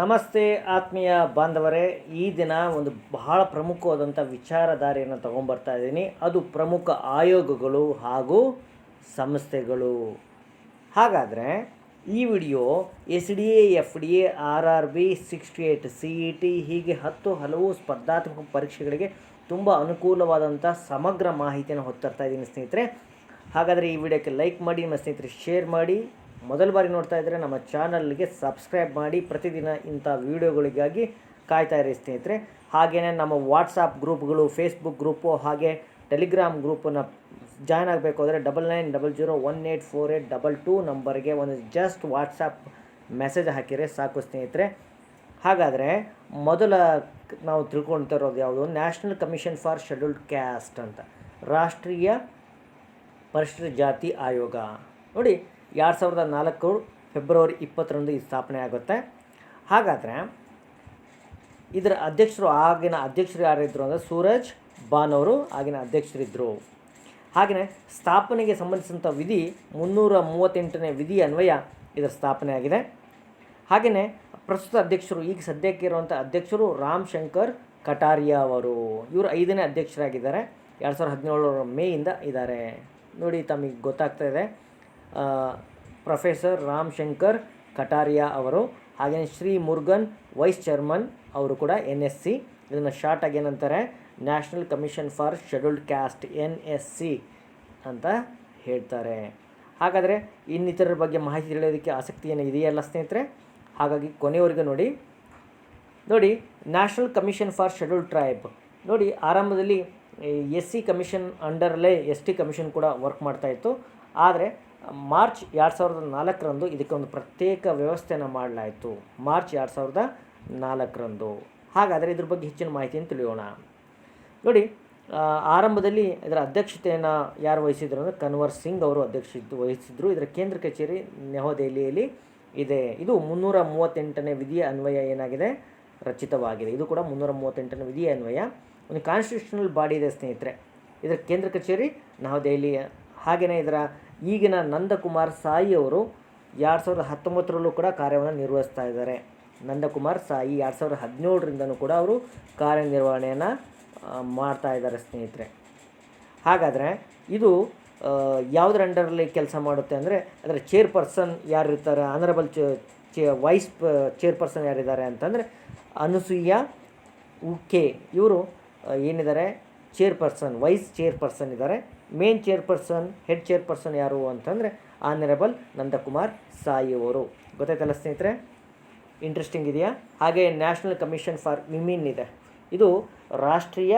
ನಮಸ್ತೆ ಆತ್ಮೀಯ ಬಾಂಧವರೇ, ಈ ದಿನ ಒಂದು ಬಹಳ ಪ್ರಮುಖವಾದಂಥ ವಿಚಾರಧಾರೆಯನ್ನು ತಗೊಂಬರ್ತಾ ಇದ್ದೀನಿ. ಅದು ಪ್ರಮುಖ ಆಯೋಗಗಳು ಹಾಗೂ ಸಂಸ್ಥೆಗಳು. ಹಾಗಾದರೆ, ಈ video S D A, F D A, R R B, sixty eight C E T ಹೀಗೆ ಹತ್ತು ಹಲವು ಸ್ಪರ್ಧಾತ್ಮಕ ಪರೀಕ್ಷೆಗಳಿಗೆ ತುಂಬ ಅನುಕೂಲವಾದಂಥ ಸಮಗ್ರ ಮಾಹಿತಿಯನ್ನು ಹೊತ್ತರ್ತಾ ಇದ್ದೀನಿ ಸ್ನೇಹಿತರೆ. ಹಾಗಾದರೆ ಈ ವಿಡಿಯೋಕ್ಕೆ ಲೈಕ್ ಮಾಡಿ, ನಿಮ್ಮ ಸ್ನೇಹಿತರೆ ಶೇರ್ ಮಾಡಿ. ಮೊದಲ ಬಾರಿ ನೋಡ್ತಾ ಇದ್ದರೆ ನಮ್ಮ ಚಾನಲ್ಗೆ ಸಬ್ಸ್ಕ್ರೈಬ್ ಮಾಡಿ ಪ್ರತಿದಿನ ಇಂಥ ವೀಡಿಯೋಗಳಿಗಾಗಿ ಕಾಯ್ತಾ ಇರಿ ಸ್ನೇಹಿತರೆ. ಹಾಗೆಯೇ ನಮ್ಮ ವಾಟ್ಸಾಪ್ ಗ್ರೂಪ್ಗಳು ಫೇಸ್ಬುಕ್ ಗ್ರೂಪು ಹಾಗೆ ಟೆಲಿಗ್ರಾಮ್ ಗ್ರೂಪನ್ನು ಜಾಯ್ನ್ ಆಗಬೇಕು ಅಂದರೆ double nine double zero one eight four eight double two ನಂಬರ್ಗೆ ಒಂದು ಜಸ್ಟ್ ವಾಟ್ಸಪ್ ಮೆಸೇಜ್ ಹಾಕಿದರೆ ಸಾಕು ಸ್ನೇಹಿತರೆ. ಹಾಗಾದರೆ ಮೊದಲ ನಾವು ತಿಳ್ಕೊಳ್ತಾ ಇರೋದು ಯಾವುದು? National commission for scheduled caste ಅಂತ. ರಾಷ್ಟ್ರೀಯ ಪರಿಶಿಷ್ಟ ಜಾತಿ ಆಯೋಗ. ನೋಡಿ ಎರಡು ಸಾವಿರದ ನಾಲ್ಕು ಫೆಬ್ರವರಿ ಇಪ್ಪತ್ತರಂದು ಈ ಸ್ಥಾಪನೆ ಆಗುತ್ತೆ. ಹಾಗಾದರೆ ಇದರ ಅಧ್ಯಕ್ಷರು ಆಗಿನ ಅಧ್ಯಕ್ಷರು ಯಾರಿದ್ರು ಅಂದರೆ ಸೂರಜ್ ಬಾನ್ ಅವರು ಆಗಿನ ಅಧ್ಯಕ್ಷರಿದ್ದರು ಹಾಗೆಯೇ ಸ್ಥಾಪನೆಗೆ ಸಂಬಂಧಿಸಿದಂಥ ವಿಧಿ ಮುನ್ನೂರ ಮೂವತ್ತೆಂಟನೇ ವಿಧಿ ಅನ್ವಯ ಇದರ ಸ್ಥಾಪನೆ ಆಗಿದೆ. ಹಾಗೆಯೇ ಪ್ರಸ್ತುತ ಅಧ್ಯಕ್ಷರು ಈಗ ಸದ್ಯಕ್ಕೆ ಇರುವಂಥ ಅಧ್ಯಕ್ಷರು ರಾಮ್ ಶಂಕರ್ ಕಟಾರಿಯಾ ಅವರು. ಇವರು ಐದನೇ ಅಧ್ಯಕ್ಷರಾಗಿದ್ದಾರೆ. ಎರಡು ಸಾವಿರದ ಹದಿನೇಳರ ಮೇಯಿಂದ ಇದ್ದಾರೆ. ನೋಡಿ ತಮಗೆ ಗೊತ್ತಾಗ್ತಾ ಇದೆ. ಪ್ರೊಫೆಸರ್ ರಾಮ್ ಶಂಕರ್ ಕಟಾರಿಯಾ ಅವರು, ಹಾಗೆಯೇ ಶ್ರೀ ಮುರುಗನ್ ವೈಸ್ ಚೇರ್ಮನ್ ಅವರು ಕೂಡ ಎನ್ ಎಸ್ ಸಿ. ಇದನ್ನು ಶಾರ್ಟ್ ಆಗಿ ಏನಂತಾರೆ? National commission for scheduled caste, N S C ಅಂತ ಹೇಳ್ತಾರೆ. ಹಾಗಾದರೆ ಇನ್ನಿತರರ ಬಗ್ಗೆ ಮಾಹಿತಿ ತಿಳಿಯೋದಕ್ಕೆ ಆಸಕ್ತಿ ಏನು ಇದೆಯಲ್ಲ ಸ್ನೇಹಿತರೆ? ಹಾಗಾಗಿ ಕೊನೆಯವರೆಗೂ ನೋಡಿ. ನೋಡಿ, national commission for scheduled tribe. ನೋಡಿ, ಆರಂಭದಲ್ಲಿ ಎಸ್ ಸಿ ಕಮಿಷನ್ ಅಂಡರಲ್ಲೇ ಎಸ್ ಟಿ ಕಮಿಷನ್ ಕೂಡ ವರ್ಕ್ ಮಾಡ್ತಾಯಿತ್ತು ಆದರೆ ಮಾರ್ಚ್ ಎರಡು ಸಾವಿರದ ನಾಲ್ಕರಂದು ಇದಕ್ಕೆ ಒಂದು ಪ್ರತ್ಯೇಕ ವ್ಯವಸ್ಥೆಯನ್ನು ಮಾಡಲಾಯಿತು. ಮಾರ್ಚ್ ಎರಡು ಸಾವಿರದ ನಾಲ್ಕರಂದು. ಹಾಗಾದರೆ ಇದ್ರ ಬಗ್ಗೆ ಹೆಚ್ಚಿನ ಮಾಹಿತಿಯನ್ನು ತಿಳಿಯೋಣ. ನೋಡಿ ಆರಂಭದಲ್ಲಿ ಇದರ ಅಧ್ಯಕ್ಷತೆಯನ್ನು ಯಾರು ವಹಿಸಿದ್ರು ಅಂದರೆ ಕನ್ವರ್ ಸಿಂಗ್ ಅವರು ಅಧ್ಯಕ್ಷ ವಹಿಸಿದ್ರು. ಇದರ ಕೇಂದ್ರ ಕಚೇರಿ ನವದೆಹಲಿಯಲ್ಲಿ ಇದೆ. ಇದು ಮುನ್ನೂರ ಮೂವತ್ತೆಂಟನೇ ವಿಧಿಯ ಅನ್ವಯ ಏನಾಗಿದೆ? ರಚಿತವಾಗಿದೆ. ಇದು ಕೂಡ ಮುನ್ನೂರ ಮೂವತ್ತೆಂಟನೇ ವಿಧಿಯ ಅನ್ವಯ. ಒಂದು ಕಾನ್ಸ್ಟಿಟ್ಯೂಷನಲ್ ಬಾಡಿ ಇದೆ ಸ್ನೇಹಿತರೆ. ಇದರ ಕೇಂದ್ರ ಕಚೇರಿ ನವದೆಹಲಿಯ. ಹಾಗೆಯೇ ಇದರ ಈಗಿನ ನಂದಕುಮಾರ್ ಸಾಯಿ ಅವರು ಎರಡು ಸಾವಿರದ ಹತ್ತೊಂಬತ್ತರಲ್ಲೂ ಕೂಡ ಕಾರ್ಯವನ್ನು ನಿರ್ವಹಿಸ್ತಾ ಇದ್ದಾರೆ. ನಂದಕುಮಾರ್ ಸಾಯಿ ಎರಡು ಸಾವಿರದ ಹದಿನೇಳರಿಂದನೂ ಕೂಡ ಅವರು ಕಾರ್ಯನಿರ್ವಹಣೆಯನ್ನು ಮಾಡ್ತಾ ಇದ್ದಾರೆ ಸ್ನೇಹಿತರೆ. ಹಾಗಾದರೆ ಇದು ಯಾವುದರ ಅಂಡರಲ್ಲಿ ಕೆಲಸ ಮಾಡುತ್ತೆ ಅಂದರೆ ಅದರ ಚೇರ್ಪರ್ಸನ್ ಯಾರಿರ್ತಾರೆ ಆನರಬಲ್ ಚೇ ವೈಸ್ ಚೇರ್ಪರ್ಸನ್ ಯಾರಿದ್ದಾರೆ ಅಂತಂದರೆ ಅನುಸೂಯ ಉಕೆ ಇವರು ಏನಿದ್ದಾರೆ ಚೇರ್ಪರ್ಸನ್ ವೈಸ್ ಚೇರ್ಪರ್ಸನ್ ಇದ್ದಾರೆ. ಮೇನ್ ಚೇರ್ಪರ್ಸನ್, ಹೆಡ್ ಚೇರ್ಪರ್ಸನ್ ಯಾರು ಅಂತಂದರೆ ಆನರೇಬಲ್ ನಂದಕುಮಾರ್ ಸಾಯಿ ಅವರು. ಗೊತ್ತಾಯ್ತಲ್ಲ ಸ್ನೇಹಿತರೆ? ಇಂಟ್ರೆಸ್ಟಿಂಗ್ ಇದೆಯಾ? ಹಾಗೆ ನ್ಯಾಷನಲ್ ಕಮಿಷನ್ ಫಾರ್ ವಿಮಿನ್ ಇದೆ. ಇದು ರಾಷ್ಟ್ರೀಯ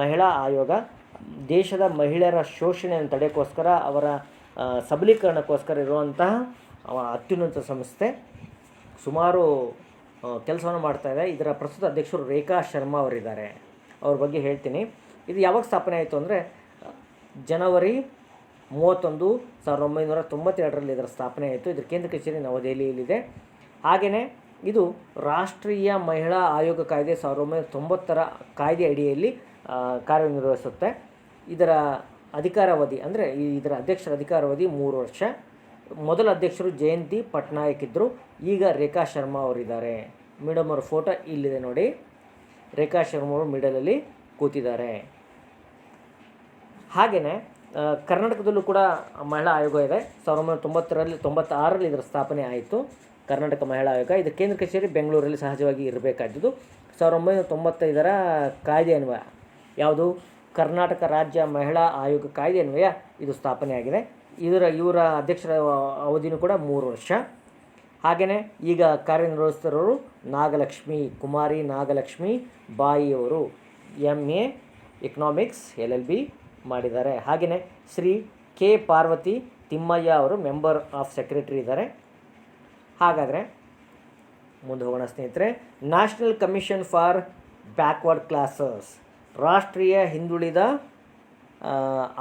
ಮಹಿಳಾ ಆಯೋಗ, ದೇಶದ ಮಹಿಳೆಯರ ಶೋಷಣೆಯನ್ನು ತಡೆಯೋಕ್ಕೋಸ್ಕರ ಅವರ ಸಬಲೀಕರಣಕ್ಕೋಸ್ಕರ ಇರುವಂತಹ ಅತ್ಯುನ್ನತ ಸಂಸ್ಥೆ. ಸುಮಾರು ಕೆಲಸವನ್ನು ಮಾಡ್ತಾ ಇದೆ. ಇದರ ಪ್ರಸ್ತುತ ಅಧ್ಯಕ್ಷರು ರೇಖಾ ಶರ್ಮಾ ಅವರಿದ್ದಾರೆ. ಅವ್ರ ಬಗ್ಗೆ ಹೇಳ್ತೀನಿ. ಇದು ಯಾವಾಗ ಸ್ಥಾಪನೆ ಆಯಿತು ಅಂದರೆ ಜನವರಿ ಮೂವತ್ತೊಂದು ಸಾವಿರದ ಒಂಬೈನೂರ ತೊಂಬತ್ತೆರಡರಲ್ಲಿ ಇದರ ಸ್ಥಾಪನೆ ಆಯಿತು. ಇದರ ಕೇಂದ್ರ ಕಚೇರಿ ನವದೆಹಲಿಯಲ್ಲಿದೆ. ಹಾಗೆಯೇ ಇದು ರಾಷ್ಟ್ರೀಯ ಮಹಿಳಾ ಆಯೋಗ ಕಾಯ್ದೆ ಸಾವಿರದ ಒಂಬೈನೂರ ತೊಂಬತ್ತರ ಕಾಯ್ದೆ ಅಡಿಯಲ್ಲಿ ಕಾರ್ಯನಿರ್ವಹಿಸುತ್ತೆ. ಇದರ ಅಧಿಕಾರಾವಧಿ, ಅಂದರೆ ಇದರ ಅಧ್ಯಕ್ಷರ ಅಧಿಕಾರಾವಧಿ ಮೂರು ವರ್ಷ. ಮೊದಲ ಅಧ್ಯಕ್ಷರು ಜಯಂತಿ ಪಟ್ನಾಯಕ್ ಇದ್ದರು ಈಗ ರೇಖಾ ಶರ್ಮಾ ಅವರಿದ್ದಾರೆ. ಮೇಡಮ್ ಅವರ ಫೋಟೋ ಇಲ್ಲಿದೆ ನೋಡಿ. ರೇಖಾ ಶರ್ಮಾ ಅವರು ಮಿಡಲಲ್ಲಿ ಕೂತಿದ್ದಾರೆ. ಹಾಗೆಯೇ ಕರ್ನಾಟಕದಲ್ಲೂ ಕೂಡ ಮಹಿಳಾ ಆಯೋಗ ಇದೆ. ಸಾವಿರದ ಒಂಬೈನೂರ ತೊಂಬತ್ತರಲ್ಲಿ, ತೊಂಬತ್ತಾರರಲ್ಲಿ ಇದರ ಸ್ಥಾಪನೆ ಆಯಿತು ಕರ್ನಾಟಕ ಮಹಿಳಾ ಆಯೋಗ. ಇದು ಕೇಂದ್ರ ಕಚೇರಿ ಬೆಂಗಳೂರಲ್ಲಿ ಸಹಜವಾಗಿ ಇರಬೇಕಾಗಿದ್ದು ಸಾವಿರದ ಒಂಬೈನೂರ ತೊಂಬತ್ತೈದರ ಕಾಯ್ದೆ ಅನ್ವಯ ಯಾವುದು? ಕರ್ನಾಟಕ ರಾಜ್ಯ ಮಹಿಳಾ ಆಯೋಗ ಕಾಯ್ದೆ ಅನ್ವಯ ಇದು ಸ್ಥಾಪನೆಯಾಗಿದೆ. ಇದರ, ಇವರ ಅಧ್ಯಕ್ಷರ ಅವಧಿನೂ ಕೂಡ ಮೂರು ವರ್ಷ. ಹಾಗೆಯೇ ಈಗ ಕಾರ್ಯನಿರ್ವಹಿಸ್ತಿರೋರು ನಾಗಲಕ್ಷ್ಮಿ ಕುಮಾರಿ, Nagalakshmi ಬಾಯಿಯವರು M A, economics, L L B ಮಾಡಿದ್ದಾರೆ. ಹಾಗೆಯೇ ಶ್ರೀ ಕೆ ಪಾರ್ವತಿ ತಿಮ್ಮಯ್ಯ ಅವರು ಮೆಂಬರ್ ಆಫ್ ಸೆಕ್ರೆಟರಿ ಇದ್ದಾರೆ. ಹಾಗಾದರೆ ಮುಂದೆ ಹೋಗೋಣ ಸ್ನೇಹಿತರೆ. National commission for backward classes. ರಾಷ್ಟ್ರೀಯ ಹಿಂದುಳಿದ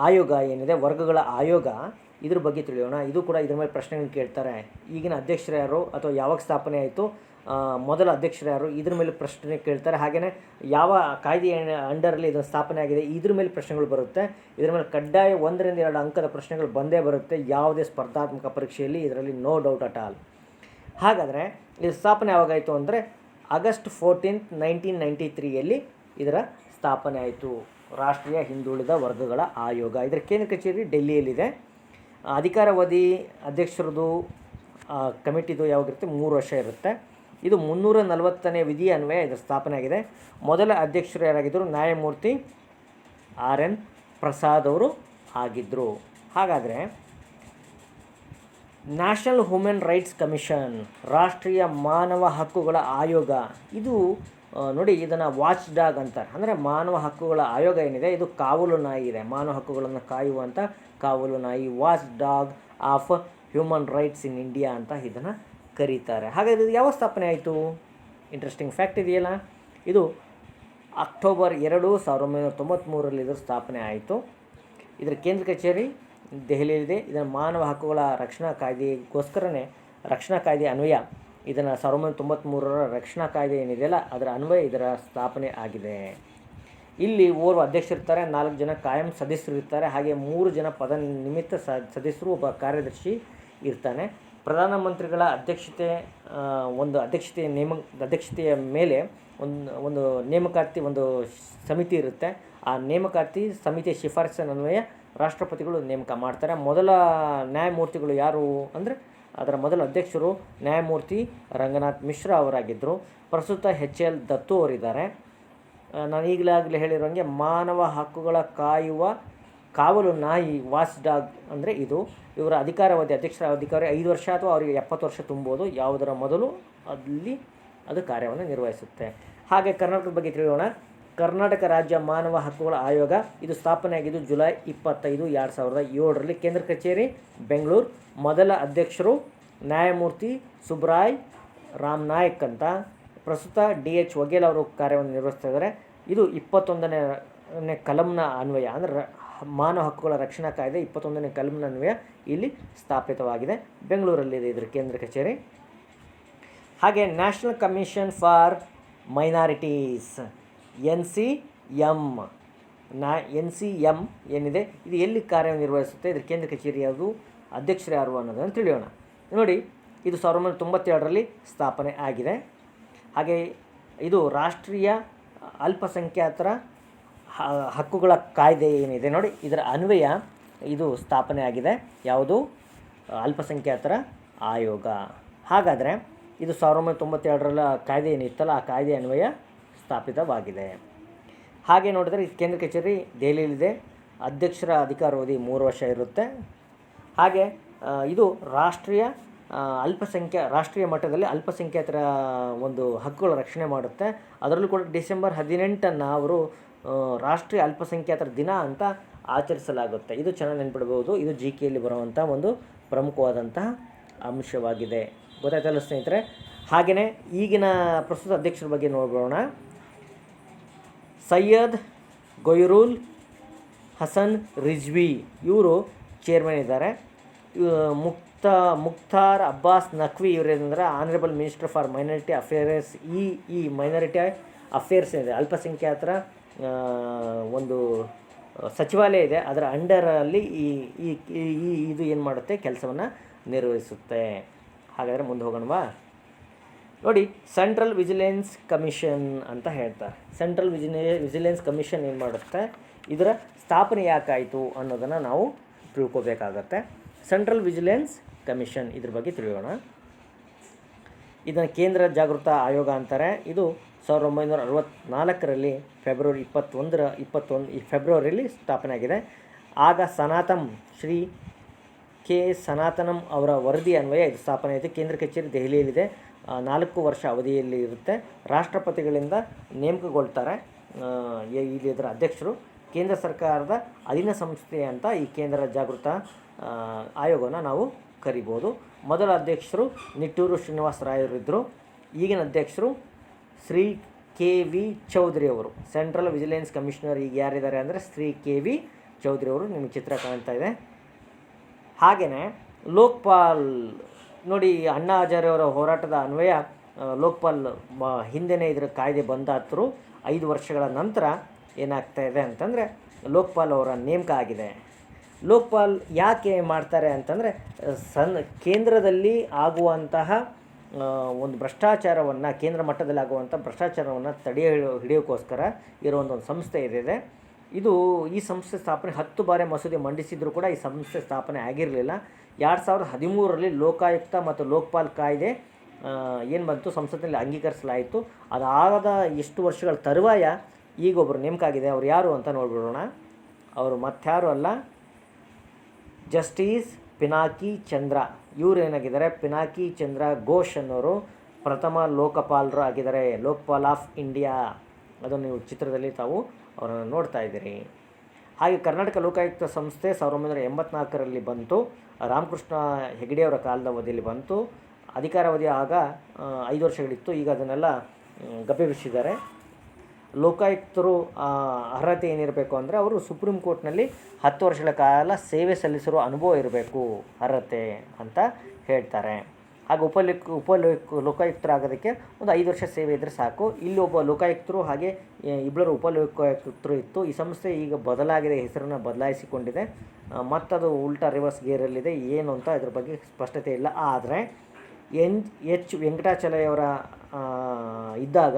ಆಯೋಗ ಏನಿದೆ, ವರ್ಗಗಳ ಆಯೋಗ, ಇದ್ರ ಬಗ್ಗೆ ತಿಳಿಯೋಣ. ಇದು ಕೂಡ ಇದ್ರ ಮೇಲೆ ಪ್ರಶ್ನೆಗಳನ್ನ ಕೇಳ್ತಾರೆ. ಈಗಿನ ಅಧ್ಯಕ್ಷರು ಯಾರು, ಅಥವಾ ಯಾವಾಗ ಸ್ಥಾಪನೆ ಆಯಿತು ಮೊದಲ ಅಧ್ಯಕ್ಷರು ಯಾರು? ಇದ್ರ ಮೇಲೆ ಪ್ರಶ್ನೆ ಕೇಳ್ತಾರೆ. ಹಾಗೆಯೇ ಯಾವ ಕಾಯ್ದೆ ಅಂಡರಲ್ಲಿ ಇದು ಸ್ಥಾಪನೆ ಆಗಿದೆ, ಇದ್ರ ಮೇಲೆ ಪ್ರಶ್ನೆಗಳು ಬರುತ್ತೆ. ಇದ್ರ ಮೇಲೆ ಕಡ್ಡಾಯ ಒಂದರಿಂದ ಎರಡು ಅಂಕದ ಪ್ರಶ್ನೆಗಳು ಬಂದೇ ಬರುತ್ತೆ, ಯಾವುದೇ ಸ್ಪರ್ಧಾತ್ಮಕ ಪರೀಕ್ಷೆಯಲ್ಲಿ ಇದರಲ್ಲಿ ನೋ ಡೌಟ್ ಅಟ್ ಆಲ್ ಹಾಗಾದರೆ ಇದು ಸ್ಥಾಪನೆ ಯಾವಾಗಾಯಿತು ಅಂದರೆ ಆಗಸ್ಟ್ ಫೋರ್ಟೀನ್ತ್ ನೈನ್ಟೀನ್ ನೈಂಟಿ ತ್ರೀಯಲ್ಲಿ ಇದರ ಸ್ಥಾಪನೆ ಆಯಿತು. ರಾಷ್ಟ್ರೀಯ ಹಿಂದುಳಿದ ವರ್ಗಗಳ ಆಯೋಗ. ಇದರ ಕೇಂದ್ರ ಕಚೇರಿ ಡೆಲ್ಲಿಯಲ್ಲಿದೆ. ಅಧಿಕಾರಾವಧಿ ಅಧ್ಯಕ್ಷರದು ಕಮಿಟಿದು ಯಾವಾಗಿರುತ್ತೆ ಮೂರು ವರ್ಷ ಇರುತ್ತೆ. ಇದು ಮುನ್ನೂರ ನಲವತ್ತನೇ ವಿಧಿ ಅನ್ವಯ ಇದರ ಸ್ಥಾಪನೆ ಆಗಿದೆ. ಮೊದಲ ಅಧ್ಯಕ್ಷರು ಯಾರಾಗಿದ್ದರು? ನ್ಯಾಯಮೂರ್ತಿ ಆರ್ ಎನ್ ಪ್ರಸಾದ್ ಅವರು ಆಗಿದ್ದರು ಹಾಗಾದರೆ ನ್ಯಾಷನಲ್ ಹ್ಯೂಮನ್ ರೈಟ್ಸ್ ಕಮಿಷನ್, ರಾಷ್ಟ್ರೀಯ ಮಾನವ ಹಕ್ಕುಗಳ ಆಯೋಗ, ಇದು ನೋಡಿ ಇದನ್ನು ವಾಚ್ ಡಾಗ್ ಅಂತಾರೆ. ಅಂದರೆ ಮಾನವ ಹಕ್ಕುಗಳ ಆಯೋಗ ಏನಿದೆ? ಇದು ಕಾವಲು ನಾಯಿ ಇದೆ. ಮಾನವ ಹಕ್ಕುಗಳನ್ನು ಕಾಯುವಂಥ ಕಾವಲು ನಾಯಿ, watch dog of human rights in India ಅಂತ ಇದನ್ನು ಕರೀತಾರೆ. ಹಾಗಾದರೆ ಇದು ಯಾವ ಸ್ಥಾಪನೆ ಆಯಿತು? ಇಂಟ್ರೆಸ್ಟಿಂಗ್ ಫ್ಯಾಕ್ಟ್ ಇದೆಯಲ್ಲ? ಇದು ಅಕ್ಟೋಬರ್ ಎರಡು ಸಾವಿರದ ಒಂಬೈನೂರ ತೊಂಬತ್ತ್ಮೂರರಲ್ಲಿ ಇದರ ಸ್ಥಾಪನೆ ಆಯಿತು. ಇದರ ಕೇಂದ್ರ ಕಚೇರಿ ದೆಹಲಿಯಲ್ಲಿದೆ. ಇದನ್ನು ಮಾನವ ಹಕ್ಕುಗಳ ರಕ್ಷಣಾ ಕಾಯ್ದೆಗೋಸ್ಕರನೇ ರಕ್ಷಣಾ ಕಾಯ್ದೆ ಅನ್ವಯ. ಇದನ್ನು ಸಾವಿರದ ಒಂಬೈನೂರ ತೊಂಬತ್ತ್ಮೂರರ ರಕ್ಷಣಾ ಕಾಯ್ದೆ ಏನಿದೆಯಲ್ಲ ಅದರ ಅನ್ವಯ ಇದರ ಸ್ಥಾಪನೆ ಆಗಿದೆ. ಇಲ್ಲಿ ಓರ್ವ ಅಧ್ಯಕ್ಷರಿರ್ತಾರೆ ನಾಲ್ಕು ಜನ ಕಾಯಂ ಸದಸ್ಯರು ಇರ್ತಾರೆ, ಹಾಗೆ ಮೂರು ಜನ ಪದ ನಿಮಿತ್ತ ಸದಸ್ಯರು ಒಬ್ಬ ಕಾರ್ಯದರ್ಶಿ ಇರ್ತಾನೆ. ಪ್ರಧಾನಮಂತ್ರಿಗಳ ಅಧ್ಯಕ್ಷತೆ ಒಂದು ಅಧ್ಯಕ್ಷತೆಯ ನೇಮ ಅಧ್ಯಕ್ಷತೆಯ ಮೇಲೆ ಒಂದು ಒಂದು ನೇಮಕಾತಿ, ಒಂದು ಸಮಿತಿ ಇರುತ್ತೆ. ಆ ನೇಮಕಾತಿ ಸಮಿತಿಯ ಶಿಫಾರಸಿನ ಅನ್ವಯ ರಾಷ್ಟ್ರಪತಿಗಳು ನೇಮಕ ಮಾಡ್ತಾರೆ. ಮೊದಲ ನ್ಯಾಯಮೂರ್ತಿಗಳು ಯಾರು ಅಂದರೆ ಅದರ ಮೊದಲ ಅಧ್ಯಕ್ಷರು ನ್ಯಾಯಮೂರ್ತಿ ರಂಗನಾಥ್ ಮಿಶ್ರಾ ಅವರಾಗಿದ್ದರು ಪ್ರಸ್ತುತ ಹೆಚ್ ಎಲ್ ದತ್ತು ಅವರಿದ್ದಾರೆ. ನಾನು ಈಗಲಾಗಲೇ ಹೇಳಿರೋಂಗೆ ಮಾನವ ಹಕ್ಕುಗಳ ಕಾಯುವ ಕಾವಲು ನಾಯಿ ವಾಸ್ ಡಾಗ್ ಅಂದರೆ ಇದು ಇವರ ಅಧಿಕಾರಾವಧಿ ಅಧ್ಯಕ್ಷರ ಅಧಿಕಾರಿ ಐದು ವರ್ಷ ಅಥವಾ ಅವರಿಗೆ ಎಪ್ಪತ್ತು ವರ್ಷ ತುಂಬೋದು, ಯಾವುದರ ಮೊದಲು ಅಲ್ಲಿ ಅದು ಕಾರ್ಯವನ್ನು ನಿರ್ವಹಿಸುತ್ತೆ. ಹಾಗೆ ಕರ್ನಾಟಕದ ಬಗ್ಗೆ ತಿಳಿಯೋಣ. ಕರ್ನಾಟಕ ರಾಜ್ಯ ಮಾನವ ಹಕ್ಕುಗಳ ಆಯೋಗ ಇದು ಸ್ಥಾಪನೆಯಾಗಿದ್ದು ಜುಲೈ ಇಪ್ಪತ್ತೈದು ಎರಡು ಸಾವಿರದ ಏಳರಲ್ಲಿ ಕೇಂದ್ರ ಕಚೇರಿ, ಬೆಂಗಳೂರು. ಮೊದಲ ಅಧ್ಯಕ್ಷರು ನ್ಯಾಯಮೂರ್ತಿ ಸುಬ್ರಾಯ್ ರಾಮ್ ನಾಯಕ್ ಅಂತ. ಪ್ರಸ್ತುತ ಡಿ ಎಚ್ ವಘೇಲ್ ಅವರು ಕಾರ್ಯವನ್ನು ನಿರ್ವಹಿಸ್ತಾ ಇದು ಇಪ್ಪತ್ತೊಂದನೇ ಕಲಂನ ಅನ್ವಯ ಅಂದರೆ ಮಾನವ ಹಕ್ಕುಗಳ ರಕ್ಷಣಾ ಕಾಯ್ದೆ ಇಪ್ಪತ್ತೊಂದನೇ ಕಲಂನ ಇಲ್ಲಿ ಸ್ಥಾಪಿತವಾಗಿದೆ. ಬೆಂಗಳೂರಲ್ಲಿದೆ ಇದರ ಕೇಂದ್ರ ಕಚೇರಿ. ಹಾಗೆ national commission for minorities, N C M ನಾ, ಎನ್ ಸಿ ಎಂ ಏನಿದೆ, ಇದು ಎಲ್ಲಿ ಕಾರ್ಯನಿರ್ವಹಿಸುತ್ತೆ, ಇದರ ಕೇಂದ್ರ ಕಚೇರಿ ಯಾವುದು, ಅಧ್ಯಕ್ಷರು ಯಾರು ಅನ್ನೋದನ್ನು ತಿಳಿಯೋಣ. ನೋಡಿ, ಇದು ಸಾವಿರದ ಒಂಬೈನೂರ ತೊಂಬತ್ತೆರಡರಲ್ಲಿ ಸ್ಥಾಪನೆ ಆಗಿದೆ. ಹಾಗೆ ಇದು ರಾಷ್ಟ್ರೀಯ ಅಲ್ಪಸಂಖ್ಯಾತರ ಹಕ್ಕುಗಳ ಕಾಯ್ದೆ ಏನಿದೆ ನೋಡಿ, ಇದರ ಅನ್ವಯ ಇದು ಸ್ಥಾಪನೆ ಆಗಿದೆ. ಯಾವುದು? ಅಲ್ಪಸಂಖ್ಯಾತರ ಆಯೋಗ. ಹಾಗಾದರೆ ಇದು ಸಾವಿರದ ಒಂಬೈನೂರ ತೊಂಬತ್ತೆರಡರಲ್ಲ ಕಾಯ್ದೆ ಏನಿತ್ತಲ್ಲ, ಆ ಕಾಯ್ದೆ ಅನ್ವಯ ಸ್ಥಾಪಿತವಾಗಿದೆ. ಹಾಗೆ ನೋಡಿದರೆ ಕೇಂದ್ರ ಕಚೇರಿ ದೆಹಲಿಯಲ್ಲಿದೆ. ಅಧ್ಯಕ್ಷರ ಅಧಿಕಾರಾವಧಿ ಮೂರು ವರ್ಷ ಇರುತ್ತೆ. ಹಾಗೆ ಇದು ರಾಷ್ಟ್ರೀಯ ಅಲ್ಪಸಂಖ್ಯಾ, ರಾಷ್ಟ್ರೀಯ ಮಟ್ಟದಲ್ಲಿ ಅಲ್ಪಸಂಖ್ಯಾತರ ಒಂದು ಹಕ್ಕುಗಳ ರಕ್ಷಣೆ ಮಾಡುತ್ತೆ. ಅದರಲ್ಲೂ ಕೂಡ ಡಿಸೆಂಬರ್ ಹದಿನೆಂಟನ್ನು ಅವರು ರಾಷ್ಟ್ರೀಯ ಅಲ್ಪಸಂಖ್ಯಾತರ ದಿನ ಅಂತ ಆಚರಿಸಲಾಗುತ್ತೆ. ಇದು ಚೆನ್ನಾಗಿ ನೆನ್ಪಿಡ್ಬೋದು. ಇದು ಜಿ ಕೆಯಲ್ಲಿ ಬರುವಂಥ ಒಂದು ಪ್ರಮುಖವಾದಂತಹ ಅಂಶವಾಗಿದೆ. ಗೊತ್ತಾಯ್ತಲ್ಲ ಸ್ನೇಹಿತರೆ? ಹಾಗೆಯೇ ಈಗಿನ ಪ್ರಸ್ತುತ ಅಧ್ಯಕ್ಷರ ಬಗ್ಗೆ ನೋಡೋಣ ಸೈಯದ್ ಗೊಯ್ರೂಲ್ ಹಸನ್ ರಿಜ್ವಿ ಇವರು ಚೇರ್ಮನ್ ಇದ್ದಾರೆ. ಮುಕ್ತ, Mukhtar Abbas Naqvi ಇವರೇನಂದ್ರೆ honourable minister for minority affairs ಈ ಈ ಮೈನಾರಿಟಿ ಅಫೇರ್ಸ್ ಇದೆ ಅಲ್ಪಸಂಖ್ಯಾತರ ಒಂದು ಸಚಿವಾಲಯ ಇದೆ. ಅದರ ಅಂಡರಲ್ಲಿ ಈ ಈ, ಈ- ಇದು ಏನು ಮಾಡುತ್ತೆ? ಕೆಲಸವನ್ನು ನಿರ್ವಹಿಸುತ್ತೆ. ಹಾಗಾದರೆ ಮುಂದೆ ಹೋಗೋಣವಾ? ನೋಡಿ ಸೆಂಟ್ರಲ್ ವಿಜಿಲೆನ್ಸ್ ಕಮಿಷನ್ ಅಂತ ಹೇಳ್ತಾರೆ. ಸೆಂಟ್ರಲ್ ವಿಜಿಲೆ ವಿಜಿಲೆನ್ಸ್ ಕಮಿಷನ್ ಏನು ಮಾಡುತ್ತೆ? ಇದರ ಸ್ಥಾಪನೆ ಯಾಕಾಯಿತು ಅನ್ನೋದನ್ನು ನಾವು ತಿಳ್ಕೋಬೇಕಾಗತ್ತೆ. ಸೆಂಟ್ರಲ್ ವಿಜಿಲೆನ್ಸ್ ಕಮಿಷನ್ ಇದ್ರ ಬಗ್ಗೆ ತಿಳಿಯೋಣ. ಇದನ್ನು ಕೇಂದ್ರ ಜಾಗೃತ ಆಯೋಗ ಅಂತಾರೆ. ಇದು ಸಾವಿರದ ಒಂಬೈನೂರ ಅರವತ್ತ್ನಾಲ್ಕರಲ್ಲಿ ಫೆಬ್ರವರಿ ಇಪ್ಪತ್ತೊಂದರ ಇಪ್ಪತ್ತೊಂದು, ಈ ಫೆಬ್ರವರಿಯಲ್ಲಿ ಸ್ಥಾಪನೆ ಆಗಿದೆ. ಆಗ ಸನಾತಂ ಶ್ರೀ ಕೆ ಸನಾತನಂ ಅವರ ವರದಿ ಅನ್ವಯ ಇದು ಸ್ಥಾಪನೆ ಆಯಿತು. ಕೇಂದ್ರ ಕಚೇರಿ ದೆಹಲಿಯಲ್ಲಿದೆ. ನಾಲ್ಕು ವರ್ಷ ಅವಧಿಯಲ್ಲಿ ಇರುತ್ತೆ. ರಾಷ್ಟ್ರಪತಿಗಳಿಂದ ನೇಮಕಗೊಳ್ತಾರೆ ಇಲ್ಲಿ ಇದರ ಅಧ್ಯಕ್ಷರು. ಕೇಂದ್ರ ಸರ್ಕಾರದ ಅಧೀನ ಸಂಸ್ಥೆ ಅಂತ ಈ ಕೇಂದ್ರ ಜಾಗೃತ ಆಯೋಗನ ನಾವು ಕರಿಬೋದು. ಮೊದಲ ಅಧ್ಯಕ್ಷರು ನಿಟ್ಟೂರು ಶ್ರೀನಿವಾಸ ರಾಯರಿದ್ದರು ಈಗಿನ ಅಧ್ಯಕ್ಷರು ಶ್ರೀ ಕೆ ವಿ ಚೌಧರಿ ಅವರು. ಸೆಂಟ್ರಲ್ ವಿಜಿಲೆನ್ಸ್ ಕಮಿಷನರ್ ಈಗ ಯಾರಿದ್ದಾರೆ ಅಂದರೆ ಶ್ರೀ ಕೆ ವಿ ಚೌಧರಿ ಅವರು ನಿಮಗೆ ಚಿತ್ರ ಕಾಣ್ತಾ ಇದೆ. ಹಾಗೆಯೇ ಲೋಕ್ಪಾಲ್, ನೋಡಿ ಅಣ್ಣಾ ಹಜಾರೆ ಅವರ ಹೋರಾಟದ ಅನ್ವಯ ಲೋಕ್ಪಾಲ್ ಹಿಂದೆನೇ ಇದರ ಕಾಯ್ದೆ ಬಂದಾತರು ಐದು ವರ್ಷಗಳ ನಂತರ ಏನಾಗ್ತಾ ಇದೆ ಅಂತಂದರೆ ಲೋಕ್ಪಾಲ್ ಅವರ ನೇಮಕ ಆಗಿದೆ. ಲೋಕ್ಪಾಲ್ ಯಾಕೆ ಮಾಡ್ತಾರೆ ಅಂತಂದರೆ ಸನ್, ಕೇಂದ್ರದಲ್ಲಿ ಆಗುವಂತಹ ಒಂದು ಭ್ರಷ್ಟಾಚಾರವನ್ನು, ಕೇಂದ್ರ ಮಟ್ಟದಲ್ಲಿ ಆಗುವಂಥ ಭ್ರಷ್ಟಾಚಾರವನ್ನು ತಡೆ ಹಿಡಿಯೋಕ್ಕೋಸ್ಕರ ಇರುವಂಥ ಒಂದು ಸಂಸ್ಥೆ ಇದೆ ಇದು ಈ ಸಂಸ್ಥೆ ಸ್ಥಾಪನೆ ಹತ್ತು ಬಾರಿ ಮಸೂದೆ ಮಂಡಿಸಿದರೂ ಕೂಡ ಈ ಸಂಸ್ಥೆ ಸ್ಥಾಪನೆ ಆಗಿರಲಿಲ್ಲ. ಎರಡು ಸಾವಿರದ ಹದಿಮೂರರಲ್ಲಿ ಲೋಕಾಯುಕ್ತ ಮತ್ತು ಲೋಕಪಾಲ್ ಕಾಯ್ದೆ ಏನು ಬಂತು, ಸಂಸತ್ತಿನಲ್ಲಿ ಅಂಗೀಕರಿಸಲಾಯಿತು. ಅದಾದ ಎಷ್ಟು ವರ್ಷಗಳ ತರುವಾಯ ಈಗ ಒಬ್ಬರು ನೇಮಕ ಆಗಿದೆ ಅವ್ರು ಯಾರು ಅಂತ ನೋಡ್ಬಿಡೋಣ. ಅವರು ಮತ್ತಾರು ಅಲ್ಲ. ಜಸ್ಟಿಸ್ ಪಿನಾಕಿ ಚಂದ್ರ. ಇವರೇನಾಗಿದ್ದಾರೆ ಪಿನಾಕಿ ಚಂದ್ರ ಘೋಷ್ ಅನ್ನೋರು ಪ್ರಥಮ ಲೋಕಪಾಲರು ಆಗಿದ್ದಾರೆ. Lokpal of India. ಅದನ್ನು ನೀವು ಚಿತ್ರದಲ್ಲಿ ತಾವು ಅವರನ್ನು ನೋಡ್ತಾ ಇದ್ದೀರಿ. ಹಾಗೆ ಕರ್ನಾಟಕ ಲೋಕಾಯುಕ್ತ ಸಂಸ್ಥೆ ಸಾವಿರದ ಒಂಬೈನೂರ ಎಂಬತ್ನಾಲ್ಕರಲ್ಲಿ ಬಂತು. ರಾಮಕೃಷ್ಣ ಹೆಗಡೆಯವರ ಕಾಲದ ಅವಧಿಯಲ್ಲಿ ಬಂತು. ಅಧಿಕಾರಾವಧಿ ಆಗ ಐದು ವರ್ಷಗಳಿತ್ತು. ಈಗ ಅದನ್ನೆಲ್ಲ ಗಬ್ಬೆಬ್ಬಿಸಿದ್ದಾರೆ. ಲೋಕಾಯುಕ್ತರು ಅರ್ಹತೆ ಏನಿರಬೇಕು ಅಂದರೆ ಅವರು ಸುಪ್ರೀಂ ಕೋರ್ಟ್ನಲ್ಲಿ ಹತ್ತು ವರ್ಷಗಳ ಕಾಲ ಸೇವೆ ಸಲ್ಲಿಸಿರುವ ಅನುಭವ ಇರಬೇಕು ಅರ್ಹತೆ ಅಂತ ಹೇಳ್ತಾರೆ. ಹಾಗೆ ಉಪಲೋಕ್ ಉಪ ಲೋಕಾಯುಕ್ತರಾಗೋದಕ್ಕೆ ಒಂದು ಐದು ವರ್ಷ ಸೇವೆ ಇದ್ದರೆ ಸಾಕು. ಇಲ್ಲಿ ಒಬ್ಬ ಲೋಕಾಯುಕ್ತರು ಹಾಗೆ ಇಬ್ಬರು ಉಪಲೋಕಾಯುಕ್ತರು ಇತ್ತು. ಈ ಸಂಸ್ಥೆ ಈಗ ಬದಲಾಗಿದೆ ಹೆಸರನ್ನು ಬದಲಾಯಿಸಿಕೊಂಡಿದೆ. ಮತ್ತದು ಉಲ್ಟಾ ರಿವರ್ಸ್ ಗೇರಲ್ಲಿದೆ. ಏನು ಅಂತ ಇದ್ರ ಬಗ್ಗೆ ಸ್ಪಷ್ಟತೆ ಇಲ್ಲ. ಆದರೆ ಎನ್ ಎಚ್ ವೆಂಕಟಾಚಲಯವರ ಆ, ಇದ್ದಾಗ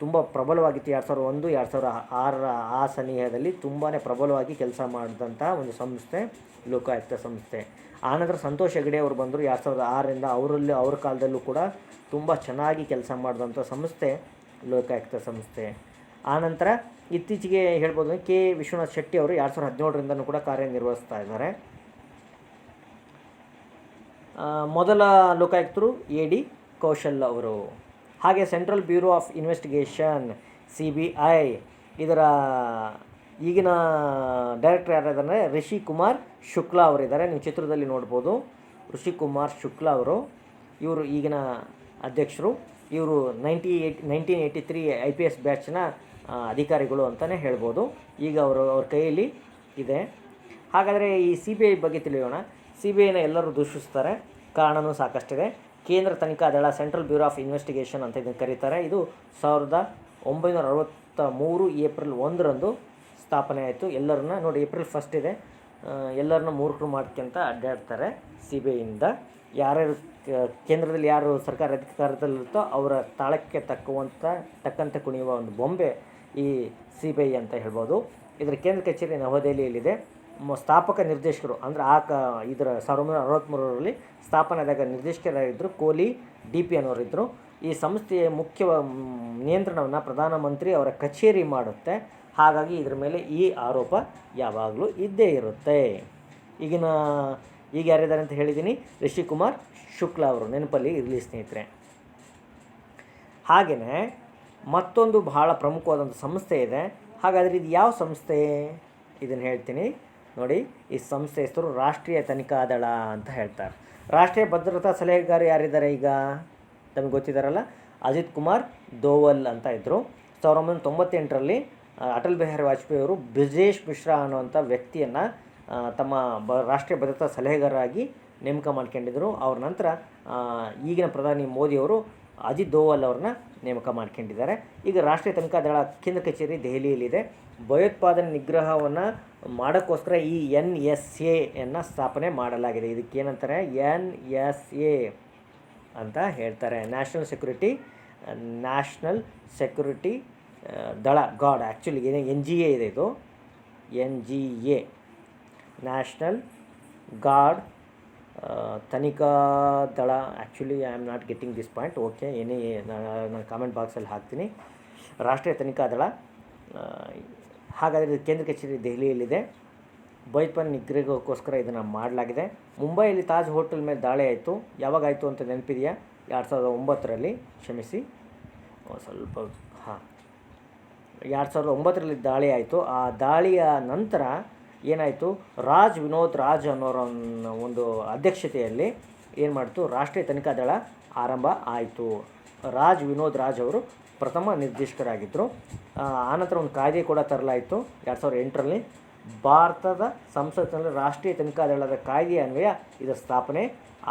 ತುಂಬ ಪ್ರಬಲವಾಗಿತ್ತು ಎರಡು ಸಾವಿರದ ಒಂದು, ಎರಡು ಸಾವಿರದ ಆರರ ಆ ಸನಿಹದಲ್ಲಿ ತುಂಬಾ ಪ್ರಬಲವಾಗಿ ಕೆಲಸ ಮಾಡಿದಂಥ ಒಂದು ಸಂಸ್ಥೆ, ಲೋಕಾಯುಕ್ತ ಸಂಸ್ಥೆ. ಆನಂತರ ಸಂತೋಷ್ ಹೆಗಡೆ ಅವರು ಬಂದರು ಎರಡು ಸಾವಿರದ ಆರರಿಂದ ಅವರಲ್ಲಿ, ಅವ್ರ ಕಾಲದಲ್ಲೂ ಕೂಡ ತುಂಬ ಚೆನ್ನಾಗಿ ಕೆಲಸ ಮಾಡಿದಂಥ ಸಂಸ್ಥೆ, ಲೋಕಾಯುಕ್ತ ಸಂಸ್ಥೆ. ಆನಂತರ ಇತ್ತೀಚೆಗೆ ಹೇಳ್ಬೋದು ಕೆ ವಿಶ್ವನಾಥ್ ಶೆಟ್ಟಿ ಅವರು ಎರಡು ಸಾವಿರದ ಹದಿನೇಳರಿಂದನೂ ಕೂಡ ಕಾರ್ಯನಿರ್ವಹಿಸ್ತಾ ಇದ್ದಾರೆ. ಮೊದಲ ಲೋಕಾಯುಕ್ತರು ಎ ಡಿ ಕೌಶಲ್ ಅವರು. ಹಾಗೆ central bureau of investigation, C B I, ಇದರ ಈಗಿನ ಡೈರೆಕ್ಟರ್ ಯಾರಿದ್ದಾರೆ? ರಿಷಿ ಕುಮಾರ್ ಶುಕ್ಲಾ ಅವರಿದ್ದಾರೆ. ನೀವು ಚಿತ್ರದಲ್ಲಿ ನೋಡ್ಬೋದು. ಋಷಿ ಕುಮಾರ್ ಶುಕ್ಲಾ ಅವರು, ಇವರು ಈಗಿನ ಅಧ್ಯಕ್ಷರು. ಇವರು ninety eight nineteen eighty three I P S ಬ್ಯಾಚ್ನ ಅಧಿಕಾರಿಗಳು ಅಂತಲೇ ಹೇಳ್ಬೋದು. ಈಗ ಅವರು, ಅವ್ರ ಕೈಯಲ್ಲಿ ಇದೆ. ಹಾಗಾದರೆ ಈ ಸಿ ಬಿ ಐ ಬಗ್ಗೆ ತಿಳಿಯೋಣ. ಸಿ ಬಿ ಐನ ಎಲ್ಲರೂ ದೂಷಿಸ್ತಾರೆ. ಕಾರಣವೂ ಸಾಕಷ್ಟಿದೆ. ಕೇಂದ್ರ ತನಿಖಾ ದಳ ಸೆಂಟ್ರಲ್ ಬ್ಯೂರೋ ಆಫ್ ಇನ್ವೆಸ್ಟಿಗೇಷನ್ ಅಂತ ಇದನ್ನು ಕರೀತಾರೆ. ಇದು ಸಾವಿರದ ಒಂಬೈನೂರ ಅರವತ್ತ ಮೂರು ಏಪ್ರಿಲ್ ಒಂದರಂದು ಸ್ಥಾಪನೆ ಆಯಿತು. ಎಲ್ಲರನ್ನ ನೋಡಿ, ಏಪ್ರಿಲ್ ಫಸ್ಟ್ ಇದೆ. ಎಲ್ಲರನ್ನ ಮೂರ್ಖರು ಮಾಡ್ಕೊಂತ ಅಡ್ಡಾಡ್ತಾರೆ ಸಿ ಬಿ ಐಯಿಂದ. ಯಾರ್ಯಾರು ಕೇಂದ್ರದಲ್ಲಿ ಯಾರು ಸರ್ಕಾರ ಅಧಿಕಾರದಲ್ಲಿರುತ್ತೋ ಅವರ ತಾಳಕ್ಕೆ ತಕ್ಕುವಂಥ ತಕ್ಕಂತೆ ಕುಣಿಯುವ ಒಂದು ಬೊಂಬೆ ಈ ಸಿ ಬಿ ಐ ಅಂತ ಹೇಳ್ಬೋದು. ಇದರ ಕೇಂದ್ರ ಕಚೇರಿ ನವದೆಹಲಿಯಲ್ಲಿದೆ. ಸ್ಥಾಪಕ ನಿರ್ದೇಶಕರು ಅಂದರೆ ಆ ಕ ಇದರ ಸಾವಿರದ ಒಂಬೈನೂರ ಅರವತ್ತ್ಮೂರರಲ್ಲಿ ಸ್ಥಾಪನೆಯಾದಾಗ ನಿರ್ದೇಶಕರಾಗಿದ್ದರು ಕೋಲಿ ಡಿ ಪಿ ಅನ್ನೋರಿದ್ದರು ಈ ಸಂಸ್ಥೆಯ ಮುಖ್ಯ ನಿಯಂತ್ರಣವನ್ನು ಪ್ರಧಾನಮಂತ್ರಿ ಅವರ ಕಚೇರಿ ಮಾಡುತ್ತೆ. ಹಾಗಾಗಿ ಇದರ ಮೇಲೆ ಈ ಆರೋಪ ಯಾವಾಗಲೂ ಇದ್ದೇ ಇರುತ್ತೆ. ಈಗಿನ ಈಗ ಯಾರಿದ್ದಾರೆ ಅಂತ ಹೇಳಿದ್ದೀನಿ ರಿಷಿಕುಮಾರ್ ಶುಕ್ಲಾ ಅವರು, ನೆನಪಲ್ಲಿ ಇರಲಿ ಸ್ನೇಹಿತರೆ. ಹಾಗೆಯೇ ಮತ್ತೊಂದು ಬಹಳ ಪ್ರಮುಖವಾದಂಥ ಸಂಸ್ಥೆ ಇದೆ. ಹಾಗಾದರೆ ಇದು ಯಾವ ಸಂಸ್ಥೆ? ಇದನ್ನು ಹೇಳ್ತೀನಿ. ನೋಡಿ, ಈ ಸಂಸ್ಥೆ ಹೆಸರು ರಾಷ್ಟ್ರೀಯ ತನಿಖಾ ದಳ ಅಂತ ಹೇಳ್ತಾರೆ. ರಾಷ್ಟ್ರೀಯ ಭದ್ರತಾ ಸಲಹೆಗಾರ ಯಾರಿದ್ದಾರೆ ಈಗ? ತಮಗೆ ಗೊತ್ತಿದ್ದಾರಲ್ಲ ಅಜಿತ್ ಕುಮಾರ್ ದೋವಲ್ ಅಂತ ಇದ್ದರು ಸಾವಿರದ ಒಂಬೈನೂರ ತೊಂಬತ್ತೆಂಟರಲ್ಲಿ ಅಟಲ್ ಬಿಹಾರಿ ವಾಜಪೇಯಿ ಅವರು ಬ್ರಿಜೇಶ್ ಮಿಶ್ರಾ ಅನ್ನುವಂಥ ವ್ಯಕ್ತಿಯನ್ನು ತಮ್ಮ ಬ, ರಾಷ್ಟ್ರೀಯ ಭದ್ರತಾ ಸಲಹೆಗಾರರಾಗಿ ನೇಮಕ ಮಾಡ್ಕೊಂಡಿದ್ದರು ಅವ್ರ ನಂತರ ಈಗಿನ ಪ್ರಧಾನಿ ಮೋದಿಯವರು ಅಜಿತ್ ದೋವಲ್ ಅವ್ರನ್ನ ನೇಮಕ ಮಾಡ್ಕೊಂಡಿದ್ದಾರೆ. ಈಗ ರಾಷ್ಟ್ರೀಯ ತನಿಖಾ ದಳ ಕೇಂದ್ರ ಕಚೇರಿ ದೆಹಲಿಯಲ್ಲಿದೆ. ಭಯೋತ್ಪಾದನೆ ನಿಗ್ರಹವನ್ನು ಮಾಡೋಕ್ಕೋಸ್ಕರ ಈ ಎನ್ ಎಸ್ ಎಯನ್ನು ಸ್ಥಾಪನೆ ಮಾಡಲಾಗಿದೆ. ಇದಕ್ಕೇನಂತಾರೆ ಎನ್ ಎಸ್ ಎ ಅಂತ ಹೇಳ್ತಾರೆ. ನ್ಯಾಷನಲ್ ಸೆಕ್ಯೂರಿಟಿ ನ್ಯಾಷನಲ್ ಸೆಕ್ಯೂರಿಟಿ ದಳ, ಗಾಡ್ ಆ್ಯಕ್ಚುಲಿ ಏನೇ ಎನ್ ಜಿ ಎ ಇದೆ ಇದು. N G A national guard ತನಿಖಾ ದಳ actually I am not getting this point okay any ನಾನು ಕಾಮೆಂಟ್ ಬಾಕ್ಸಲ್ಲಿ ಹಾಕ್ತೀನಿ. ರಾಷ್ಟ್ರೀಯ ತನಿಖಾ ದಳ ಹಾಗಾದರೆ ಇದು ಕೇಂದ್ರ ಕಚೇರಿ ದೆಹಲಿಯಲ್ಲಿದೆ. ಬೈಪನ್ ನಿಗ್ರಹಕ್ಕೋಸ್ಕರ ಇದನ್ನು ಮಾಡಲಾಗಿದೆ. ಮುಂಬೈಯಲ್ಲಿ ತಾಜ್ ಹೋಟೆಲ್ ಮೇಲೆ ದಾಳಿ ಆಯಿತು. ಯಾವಾಗಾಯಿತು ಅಂತ ನೆನಪಿದೆಯಾ? ಎರಡು ಸಾವಿರದ ಒಂಬತ್ತರಲ್ಲಿ, ಕ್ಷಮಿಸಿ. ಸ್ವಲ್ಪ, ಹಾಂ. ಎರಡು ಸಾವಿರದ ಒಂಬತ್ತರಲ್ಲಿ ದಾಳಿ ಆಯಿತು. ಆ ದಾಳಿಯ ನಂತರ ಏನಾಯಿತು? ರಾಜ್ ವಿನೋದ್ ರಾಜ್ ಅನ್ನೋರ ಒಂದು ಅಧ್ಯಕ್ಷತೆಯಲ್ಲಿ ಏನು ಮಾಡ್ತು? ರಾಷ್ಟ್ರೀಯ ತನಿಖಾ ದಳ ಆರಂಭ ಆಯಿತು. ರಾಜ್ ವಿನೋದ್ ರಾಜ್ ಅವರು ಪ್ರಥಮ ನಿರ್ದೇಶಕರಾಗಿದ್ದರು ಆನಂತರ ಒಂದು ಕಾಯ್ದೆ ಕೂಡ ತರಲಾಯಿತು. ಎರಡು ಸಾವಿರದ ಎಂಟರಲ್ಲಿ ಭಾರತದ ಸಂಸತ್ತಿನಲ್ಲಿ ರಾಷ್ಟ್ರೀಯ ತನಿಖಾ ದಳದ ಕಾಯ್ದೆ ಅನ್ವಯ ಇದರ ಸ್ಥಾಪನೆ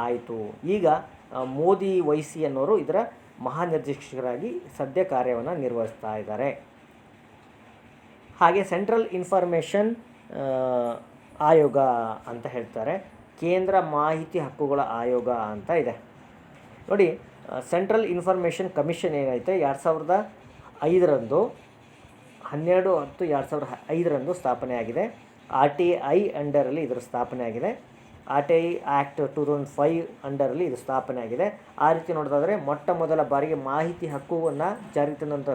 ಆಯಿತು. ಈಗ ಮೋದಿ, ವೈಸಿ ಅನ್ನೋರು ಇದರ ಮಹಾನಿರ್ದೇಶಕರಾಗಿ ಸದ್ಯ ಕಾರ್ಯವನ್ನು ನಿರ್ವಹಿಸ್ತಾ ಇದ್ದಾರೆ. ಹಾಗೆ ಸೆಂಟ್ರಲ್ ಇನ್ಫಾರ್ಮೇಷನ್ ಆಯೋಗ ಅಂತ ಹೇಳ್ತಾರೆ. ಕೇಂದ್ರ ಮಾಹಿತಿ ಹಕ್ಕುಗಳ ಆಯೋಗ ಅಂತ ಇದೆ. ನೋಡಿ ಸೆಂಟ್ರಲ್ ಇನ್ಫಾರ್ಮೇಷನ್ ಕಮಿಷನ್ ಏನೈತೆ? ಎರಡು ಸಾವಿರದ ಐದರಂದು, ಹನ್ನೆರಡು ಹತ್ತು ಎರಡು ಸಾವಿರದ ಐದರಂದು ಸ್ಥಾಪನೆ ಆಗಿದೆ. ಆರ್ ಟಿ ಐ ಅಂಡರಲ್ಲಿ ಇದರ ಸ್ಥಾಪನೆ ಆಗಿದೆ. R T I act two thousand five ಅಂಡರಲ್ಲಿ ಇದು ಸ್ಥಾಪನೆ ಆಗಿದೆ. ಆ ರೀತಿ ನೋಡೋದಾದರೆ, ಮೊಟ್ಟ ಮೊದಲ ಬಾರಿಗೆ ಮಾಹಿತಿ ಹಕ್ಕುವನ್ನು ಜಾರಿಗೆ ತಂದಂಥ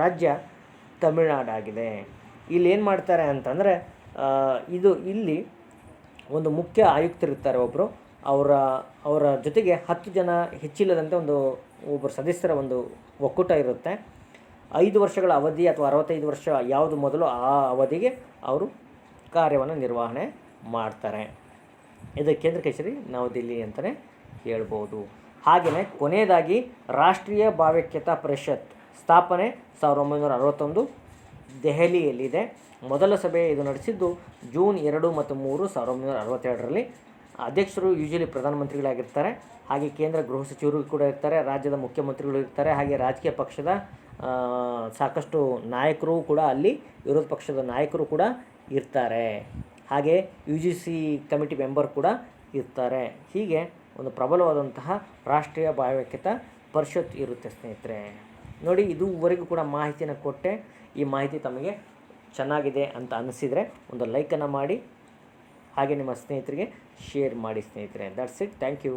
ರಾಜ್ಯ ತಮಿಳುನಾಡಾಗಿದೆ. ಇಲ್ಲಿ ಏನು ಮಾಡ್ತಾರೆ ಅಂತಂದರೆ ಇದು ಇಲ್ಲಿ ಒಂದು ಮುಖ್ಯ ಆಯುಕ್ತರಿರ್ತಾರೆ ಒಬ್ಬರು ಅವರ ಅವರ ಜೊತೆಗೆ ಹತ್ತು ಜನ ಹೆಚ್ಚಿಲ್ಲದಂತೆ ಒಂದು ಒಬ್ಬರು ಸದಸ್ಯರ ಒಂದು ಒಕ್ಕೂಟ ಇರುತ್ತೆ. ಐದು ವರ್ಷಗಳ ಅವಧಿ ಅಥವಾ ಅರವತ್ತೈದು ವರ್ಷ ಯಾವುದು ಮೊದಲು ಆ ಅವಧಿಗೆ ಅವರು ಕಾರ್ಯವನ್ನು ನಿರ್ವಹಣೆ ಮಾಡ್ತಾರೆ. ಇದು ಕೇಂದ್ರ ಕಚೇರಿ ನವದೆಹಲಿ ಅಂತಲೇ ಹೇಳ್ಬೋದು. ಹಾಗೆಯೇ ಕೊನೆಯದಾಗಿ ರಾಷ್ಟ್ರೀಯ ಭಾವೈಕ್ಯತಾ ಪರಿಷತ್ ಸ್ಥಾಪನೆ ಸಾವಿರದ ಒಂಬೈನೂರ ಅರವತ್ತೊಂದು. ದೆಹಲಿಯಲ್ಲಿದೆ. ಮೊದಲ ಸಭೆ ಇದು ನಡೆಸಿದ್ದು ಜೂನ್ ಎರಡು ಮತ್ತು ಮೂರು ಸಾವಿರದ ಒಂಬೈನೂರ ಅರವತ್ತೆರಡರಲ್ಲಿ ಅಧ್ಯಕ್ಷರು ಯೂಶಲಿ ಪ್ರಧಾನಮಂತ್ರಿಗಳಾಗಿರ್ತಾರೆ. ಹಾಗೆ ಕೇಂದ್ರ ಗೃಹ ಸಚಿವರು ಕೂಡ ಇರ್ತಾರೆ. ರಾಜ್ಯದ ಮುಖ್ಯಮಂತ್ರಿಗಳು ಇರ್ತಾರೆ. ಹಾಗೆ ರಾಜಕೀಯ ಪಕ್ಷದ ಸಾಕಷ್ಟು ನಾಯಕರು ಕೂಡ ಅಲ್ಲಿ, ವಿರೋಧ ಪಕ್ಷದ ನಾಯಕರು ಕೂಡ ಇರ್ತಾರೆ. ಹಾಗೆ U G C committee member ಕೂಡ ಇರ್ತಾರೆ. ಹೀಗೆ ಒಂದು ಪ್ರಬಲವಾದಂತಹ ರಾಷ್ಟ್ರೀಯ ಭಾವೈಕ್ಯತಾ ಪರಿಷತ್ ಇರುತ್ತೆ ಸ್ನೇಹಿತರೆ. ನೋಡಿ, ಇದುವರೆಗೂ ಕೂಡ ಮಾಹಿತಿನ ಕೊಟ್ಟೆ. ಈ ಮಾಹಿತಿ ತಮಗೆ ಚೆನ್ನಾಗಿದೆ ಅಂತ ಅನಿಸಿದರೆ ಒಂದು ಲೈಕನ್ನು ಮಾಡಿ, ಹಾಗೆ ನಿಮ್ಮ ಸ್ನೇಹಿತರಿಗೆ ಶೇರ್ ಮಾಡಿ ಸ್ನೇಹಿತರೆ. That's it thank you